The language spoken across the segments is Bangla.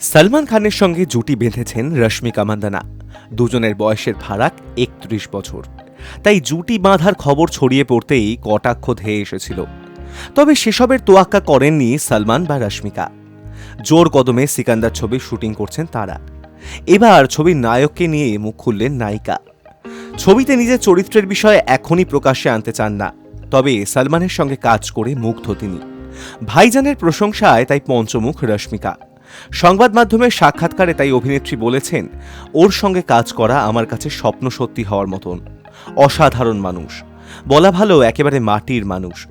সালমান খানের সঙ্গে জুটি বেঁধেছেন রশ্মিকা মান্দানা দুজনের বয়সের ফারাক একত্রিশ বছর। তাই জুটি বাঁধার খবর ছড়িয়ে পড়তেই কটাক্ষ ধেয়ে এসেছিল। তবে সেসবের তোয়াক্কা করেননি সালমান বা রশ্মিকা। জোর কদমে সিকান্দার ছবির শুটিং করছেন তারা। এবার ছবির নায়ককে নিয়ে মুখ খুললেন নায়িকা। ছবিতে নিজের চরিত্রের বিষয়ে এখনই প্রকাশ্যে আনতে চান না। তবে সালমানের সঙ্গে কাজ করে মুগ্ধ তিনি। ভাইজানের প্রশংসায় তাই পঞ্চমুখ রশ্মিকা। সংবাদ মাধ্যমের সাক্ষাৎকারে তাই অভিনেত্রী বলেছেন, ওর সঙ্গে কাজ করা আমার কাছে স্বপ্ন সত্যি হওয়ার মতন। অসাধারণ মানুষ। বলা ভালো, একেবারে মাটির মানুষ।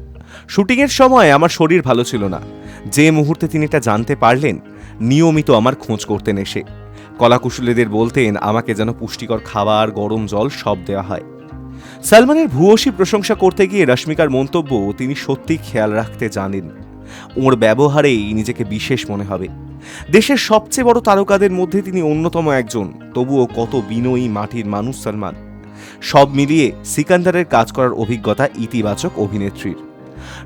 শুটিংয়ের সময় আমার শরীর ভালো ছিল না। যে মুহূর্তে তিনি এটা জানতে পারলেন, নিয়মিত আমার খোঁজ করতেন এসে। কলাকুশলীদের বলতেন, আমাকে যেন পুষ্টিকর খাবার, গরম জল সব দেওয়া হয়। সালমানের ভূয়সী প্রশংসা করতে গিয়ে রশ্মিকার মন্তব্য তিনি সত্যি খেয়াল রাখতে জানেন। ওর ব্যবহারেই নিজেকে বিশেষ মনে হবে। দেশের সবচেয়ে বড় তারকাদের মধ্যে তিনি অন্যতম একজন, তবুও কত বিনয়ী মাটির মানুষ সালমান। সব মিলিয়ে সিকান্দারের কাজ করার অভিজ্ঞতা ইতিবাচক অভিনেত্রীর।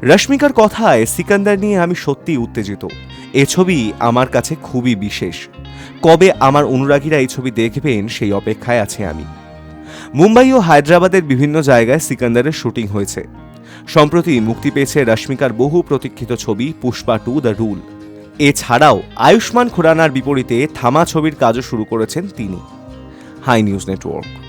রশ্মিকার কথায় সিকান্দার নিয়ে আমি সত্যিই উত্তেজিত। এ ছবি আমার কাছে খুবই বিশেষ। কবে আমার অনুরাগীরা এই ছবি দেখবেন সেই অপেক্ষায় আছে আমি। মুম্বাই ও হায়দ্রাবাদের বিভিন্ন জায়গায় সিকান্দারের শুটিং হয়েছে। সম্প্রতি মুক্তি পেয়েছে রশ্মিকার বহু প্রতীক্ষিত ছবি পুষ্পা টু দ্য রুল। এছাড়াও আয়ুষ্মান খুরানার বিপরীতে থামা ছবির কাজও শুরু করেছেন তিনি। Hi news network.